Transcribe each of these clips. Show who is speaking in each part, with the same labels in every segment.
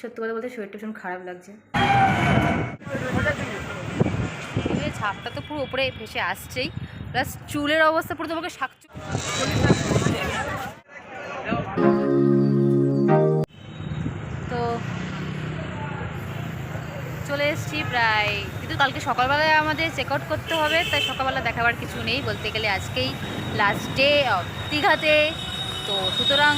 Speaker 1: সত্যি কথা বলতে শরীরটা ভীষণ খারাপ লাগছে। ছাপটা তো পুরো উপরে ফেসে আসছেই। প্লাস চুলের অবস্থা পুরো তোমাকে শাকচু তো চলে এসেছি প্রায় কিন্তু কালকে সকালবেলায় আমাদের চেক আউট করতে হবে, তাই সকালবেলা দেখাবার কিছু নেই। বলতে গেলে আজকেই লাস্ট ডে অফ দীঘাতে। তো সুতরাং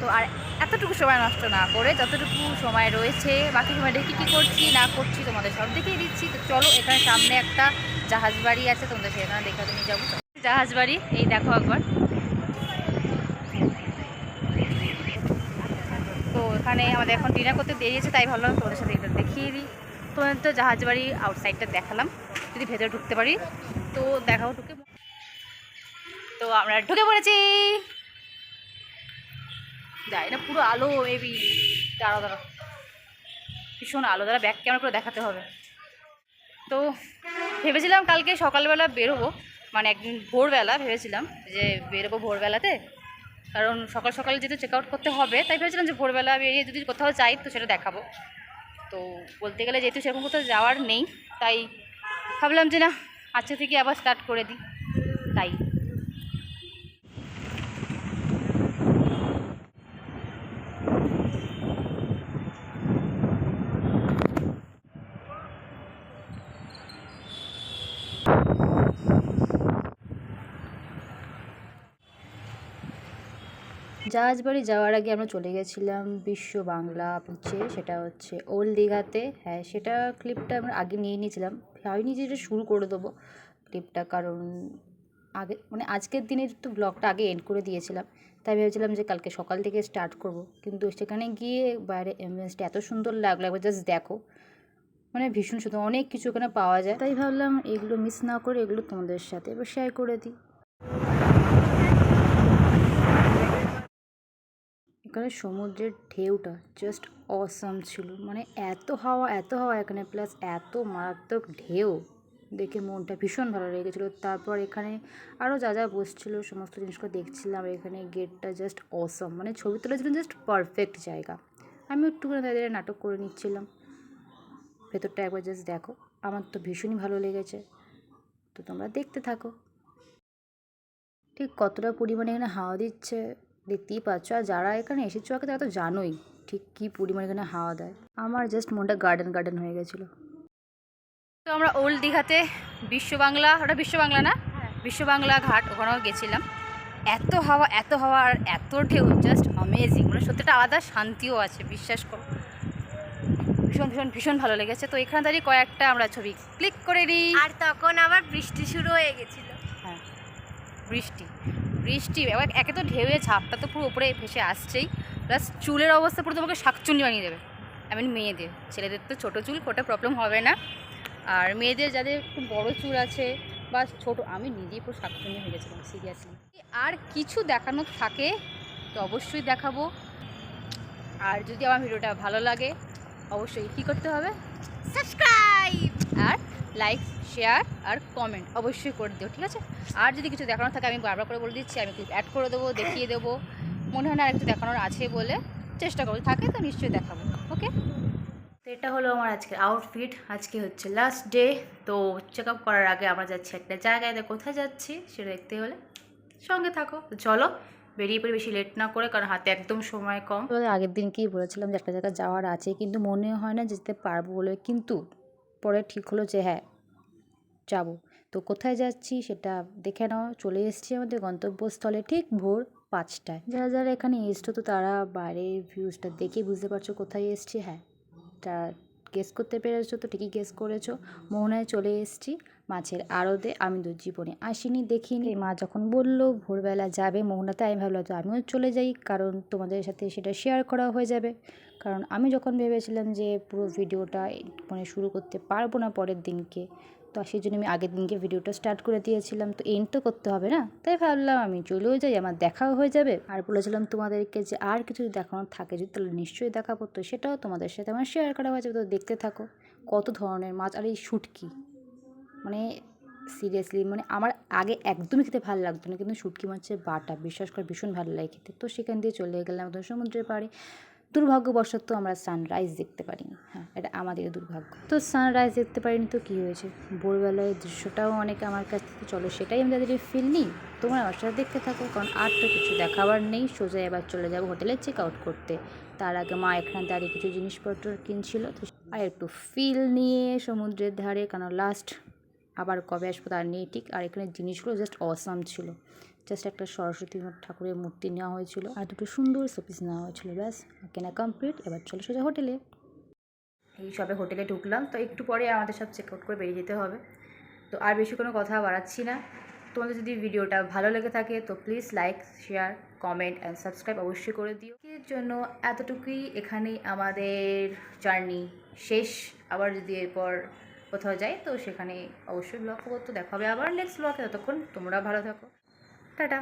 Speaker 1: তো আর এতটুকু সময় নষ্ট না করে যতটুকু সময় রয়েছে, বাকি সময়টা কী কী করছি, না করছি তোমাদের সব দেখিয়ে দিচ্ছি। তো চলো, এখানে সামনে একটা জাহাজ বাড়ি আছে, তোমাদের সেখানে দেখে তুমি যাব। জাহাজ বাড়ি, এই দেখো একবার। তো এখানে আমাদের এখন ডিনার করতে দেরিয়েছে তাই ভাবলাম তোমাদের সাথে এটা দেখিয়ে দিই। তোমাদের তো জাহাজ বাড়ি আউটসাইডটা দেখালাম, যদি ভেতরে ঢুকতে পারি। তো দেখাও ঢুকে। তো আমরা ঢুকে পড়েছি। যায় না পুরো আলো এবি দাঁড়া দাঁড়া ভীষণ আলো। দাঁড়া ব্যাক ক্যামেরা করে দেখাতে হবে। তো ভেবেছিলাম কালকে সকালবেলা বেরোবো। মানে একদিন ভোরবেলা ভেবেছিলাম যে বেরোবো ভোরবেলাতে। কারণ সকাল সকালে যেহেতু চেক আউট করতে হবে, তাই ভেবেছিলাম যে ভোরবেলা বেরিয়ে যদি কোথাও যাই তো সেটা দেখাবো। তো বলতে গেলে যেহেতু সেরকম কোথাও যাওয়ার নেই, তাই ভাবলাম যে না আজকে থেকে আবার স্টার্ট করে দিই। তাই। জাহাজবাড়ি যাওয়ার আগে আমরা চলে গেছিলাম বিশ্ব বাংলা বিচে সেটা হচ্ছে ওল্ড দীঘাতে। হ্যাঁ সেটা ক্লিপটা আমরা আগে নিয়ে নিয়েছিলাম। ভাবিনি যে এটা শুরু করে দেবো ক্লিপটা কারণ আগে মানে আজকের দিনে তো ব্লগটা আগে এন্ড করে দিয়েছিলাম। তাই ভেবেছিলাম যে কালকে সকাল থেকে স্টার্ট করব। কিন্তু সেখানে গিয়ে বাইরে অ্যাম্বুলেন্সটা এত সুন্দর লাগল। একবার জাস্ট দেখো। মানে ভীষণ সুন্দর। অনেক কিছু ওখানে পাওয়া যায়। তাই ভাবলাম এগুলো মিস না করে এগুলো তোমাদের সাথে এবার শেয়ার করে দিই। এখানে সমুদ্রের ঢেউটা জাস্ট অসাম ছিল। মানে এত হাওয়া এত হাওয়া এখানে। প্লাস এত মারাত্মক ঢেউ। দেখে মনটা ভীষণ ভালো লেগেছিলো তারপর এখানে আরও যা যা বসছিল সমস্ত জিনিসগুলো দেখছিলাম। এখানে গেটটা জাস্ট অসম মানে ছবি তোলার জন্য জাস্ট পারফেক্ট জায়গা। আমি একটুখানি তাদের নাটক করে নিচ্ছিলাম। ভেতরটা একবার জাস্ট দেখো। আমার তো ভীষণই ভালো লেগেছে। তো তোমরা দেখতে থাকো। ঠিক কতটা পরিমাণে এখানে হাওয়া দিচ্ছে দেখতেই পাচ্ছ। আর যারা এখানে এসেছ আগে তারা তো জানোই ঠিক কী পরিমাণে এখানে হাওয়া দেয়। আমার জাস্ট মনটা গার্ডেন গার্ডেন হয়ে গেছিল। তো আমরা ওল্ড দীঘাতে বিশ্ব বাংলা ওটা বিশ্ব বাংলা না? বিশ্ব বাংলা ঘাট ওখানেও গেছিলাম। এত হাওয়া এত হাওয়া আর এত ঢেউ জাস্ট অমেজিং মানে সত্যিটা আলাদা শান্তিও আছে বিশ্বাস করো। ভীষণ ভীষণ ভীষণ ভালো লেগেছে। তো এখানে দাঁড়িয়ে কয়েকটা আমরা ছবি ক্লিক করে নিই
Speaker 2: আর তখন আবার বৃষ্টি শুরু হয়ে গেছিল।
Speaker 1: হ্যাঁ বৃষ্টি বৃষ্টি। এবার একে তো ঢেউয়ে ছাপটা তো পুরো উপরে ভেসে আসছেই। প্লাস চুলের অবস্থা পুরো তোমাকে শাকচুন্নি বানিয়ে দেবে। আই মিন মেয়েদের। ছেলেদের তো ছোটো চুল কোটা প্রবলেম হবে না। আর মেয়েদের যাদের খুব বড় চুল আছে বা ছোট আমি নিজেই পুরো শাকচুন্নি হয়ে গেছিলাম সিরিয়াসলি আর কিছু দেখানোর থাকে তো অবশ্যই দেখাবো। আর যদি আমার ভিডিওটা ভালো লাগে অবশ্যই কী করতে হবে?
Speaker 2: সাবস্ক্রাইব
Speaker 1: আর লাইক শেয়ার আর কমেন্ট অবশ্যই করে দিও ঠিক আছে? আর যদি কিছু দেখানোর থাকে আমি বারবার করে বলে দিচ্ছি আমি ক্লিপ অ্যাড করে দেবো দেখিয়ে দেবো। মনে হয় না আর একটু দেখানোর আছে বলে চেষ্টা করব থাকে তো নিশ্চয়ই দেখাবো ওকে তো এটা হলো আমার আজকের আউটফিট আজকে হচ্ছে লাস্ট ডে তো চেক আপ করার আগে আমরা যাচ্ছি একটা জায়গায়, তো কোথায় যাচ্ছি সেটা দেখতে হলে সঙ্গে থাকো। তো চলো, বেরিয়ে পড়ে বেশি লেট না করে, কারণ হাতে একদম সময় কম। আগের দিনকেই বলেছিলাম যে একটা জায়গায় যাওয়ার আছে, কিন্তু মনে হয় না যেতে পারব বলে, কিন্তু পরে ঠিক হলো যে হ্যাঁ যাব। তো কোথায় যাচ্ছি সেটা দেখে নাও, চলে এসেছি আমাদের গন্তব্যস্থলে ঠিক ভোর পাঁচটায়। যারা যারা এখানে এসছো তো তারা বাইরের ভিউজটা দেখে বুঝতে পারছ কোথায় এসছি হ্যাঁ। তা গেস করতে পেরেছ, তো ঠিকই গেস করেছ। মোহনায় চলে এসেছি মাছের আড়তে। আমি তো জীবনে আসিনি, দেখিনি। মা যখন বলল, ভোরবেলা যাবে মোহনাতে আমি ভাবলাম তো আমিও চলে যাই, কারণ তোমাদের সাথে সেটা শেয়ার করা হয়ে যাবে। কারণ আমি যখন ভেবেছিলাম যে পুরো ভিডিওটা মানে শুরু করতে পারব না পরের দিনকে তো সেই জন্য আমি আগের দিনকে ভিডিওটা স্টার্ট করে দিয়েছিলাম। তো এন্ড তো করতে হবে না? তাই ভাবলাম আমি চলেও যাই, আমার দেখাও হয়ে যাবে। আর বলেছিলাম তোমাদেরকে যে আর কিছু দেখানোর থাকে, যদি তাহলে নিশ্চয়ই দেখাবো। তো সেটাও তোমাদের সাথে আমার শেয়ার করা হয়ে যাবে তো দেখতে থাকো। কত ধরনের মাছ, আর এই শুটকি মানে সিরিয়াসলি মানে আমার আগে একদমই খেতে ভালো লাগতো না, কিন্তু শুটকি মাছের বাটা, বিশ্বাস করে, ভীষণ ভালো লাগে খেতে। তো সেখান দিয়ে চলে গেলাম একদম সমুদ্রের পাড়ে। দুর্ভাগ্যবশত আমরা সানরাইজ দেখতে পারিনি। হ্যাঁ এটা আমাদের দুর্ভাগ্য। তো সানরাইজ দেখতে পারিনি তো কী হয়েছে? ভোরবেলায় দৃশ্যটাও অনেক আমার কাছ থেকে। চলো সেটাই আমি তাদের ফিল নিই। তোমরা আমার সাথে দেখতে থাকো, কারণ আর তো কিছু দেখাবার নেই। সোজা এবার চলে যাব হোটেলে চেক আউট করতে। তার আগে মা এখানে দাঁড়িয়ে কিছু জিনিসপত্র কিনছিল। তো আর একটু ফিল নিয়ে সমুদ্রের ধারে কারণ লাস্ট আবার কবে আসব তার নেই। ঠিক আর এখানে জিনিসগুলো জাস্ট অসাম ছিল। জাস্ট একটা সরস্বতী ঠাকুরের মূর্তি নেওয়া হয়েছিল আর দুটো সুন্দর শোপিস নেওয়া হয়েছিল, ব্যাস। কেনা কমপ্লিট এবার চলে সোজা হোটেলে। এই সবে হোটেলে ঢুকলাম, তো একটু পরে আমাদের সব চেক আউট করে বেরিয়ে যেতে হবে। তো আর বেশি কোনো কথা বাড়াচ্ছি না। তোমাদের যদি ভিডিওটা ভালো লেগে থাকে, তো please like share comment and subscribe অবশ্যই করে দিও। এর জন্য এতটুকুই। এখানেই আমাদের জার্নি শেষ। আবার যদি এরপর কোথাও যাই, তো সেখানে অবশ্যই ব্লগ করব। দেখা হবে আবার নেক্সট ব্লগে ততক্ষণ তোমরা ভালো থাকো। ടടാ